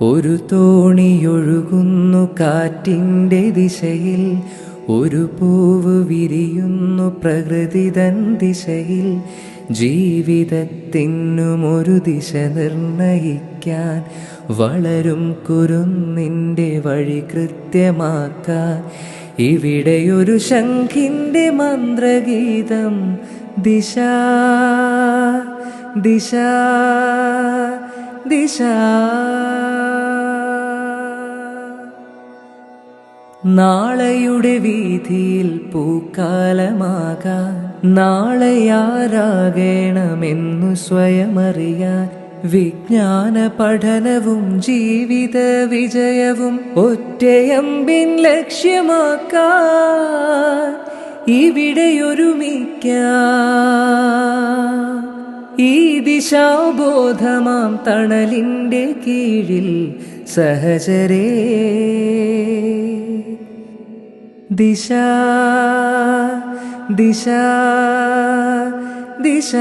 ഒരു തോണിയൊഴുകുന്നു കാറ്റിന്റെ ദിശയിൽ ഒരു പൂവ് വിരിയുന്നു പ്രകൃതിതൻ ദിശയിൽ. ജീവിതത്തിനും ഒരു ദിശ നിർണയിക്കാൻ വളരും കുരുന്നിന്റെ വഴി കൃത്യമാക്കാൻ. ഇവിടെയൊരു ശംഖിന്റെ മന്ത്രഗീതം ദിശ ദിശ ദിശ. നാളെയുടെ വീതിയിൽ പൂക്കാലമാകാൻ നാളെയാരാകണമെന്നു സ്വയമറിയാൻ വിജ്ഞാന പഠനവും ജീവിത വിജയവും ഒറ്റയമ്പിൻ ലക്ഷ്യമാക്കാൻ ഇവിടെയൊരുമിക്കാം. ഈ ദിശാബോധമാം തണലിന്റെ കീഴിൽ സഹചരേ. ദിശ ദിശ ദിശ